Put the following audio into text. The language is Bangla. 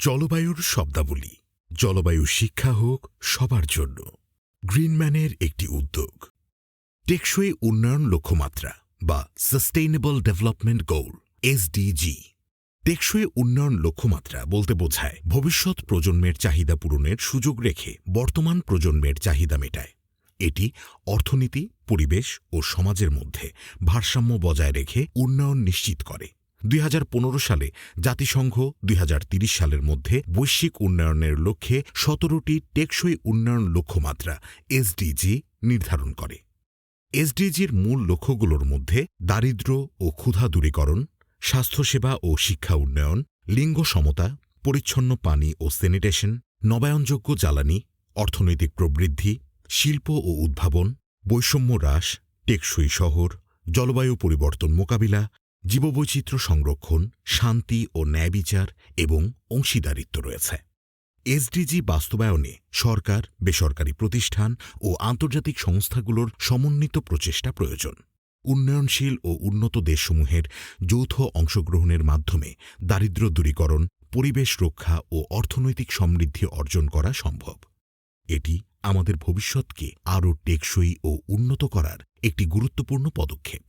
জলবায়ুর শব্দাবলী, জলবায়ু শিক্ষা হোক সবার জন্য। গ্রিনম্যানের একটি উদ্যোগ। টেকসই উন্নয়ন লক্ষ্যমাত্রা বা সাস্টেইনেবল ডেভেলপমেন্ট গোল এসডিজি টেকসই উন্নয়ন লক্ষ্যমাত্রা বলতে বোঝায় ভবিষ্যৎ প্রজন্মের চাহিদা পূরণের সুযোগ রেখে বর্তমান প্রজন্মের চাহিদা মেটায়। এটি অর্থনীতি, পরিবেশ ও সমাজের মধ্যে ভারসাম্য বজায় রেখে উন্নয়ন নিশ্চিত করে। দুই হাজার পনেরো সালে জাতিসংঘ দুই সালের মধ্যে বৈশ্বিক উন্নয়নের লক্ষ্যে সতেরোটি টেকসই উন্নয়ন লক্ষ্যমাত্রা এসডিজি নির্ধারণ করে। এসডিজির মূল লক্ষ্যগুলোর মধ্যে দারিদ্র্য ও ক্ষুধা দূরীকরণ, স্বাস্থ্যসেবা ও শিক্ষা উন্নয়ন, লিঙ্গ সমতা, পরিচ্ছন্ন পানি ও স্যানিটেশন, নবায়নযোগ্য জ্বালানি, অর্থনৈতিক প্রবৃদ্ধি, শিল্প ও উদ্ভাবন, বৈষম্য হ্রাস, টেকসই শহর, জলবায়ু পরিবর্তন মোকাবিলা জীববৈচিত্র্য সংরক্ষণ, শান্তি ও ন্যায় বিচার এবং অংশীদারিত্ব রয়েছে। এসডিজি বাস্তবায়নে সরকার, বেসরকারি প্রতিষ্ঠান ও আন্তর্জাতিক সংস্থাগুলোর সমন্বিত প্রচেষ্টা প্রয়োজন। উন্নয়নশীল ও উন্নত দেশসমূহের যৌথ অংশগ্রহণের মাধ্যমে দারিদ্র্য দূরীকরণ, পরিবেশ রক্ষা ও অর্থনৈতিক সমৃদ্ধি অর্জন করা সম্ভব। এটি আমাদের ভবিষ্যৎকে আরও টেকসই ও উন্নত করার একটি গুরুত্বপূর্ণ পদক্ষেপ।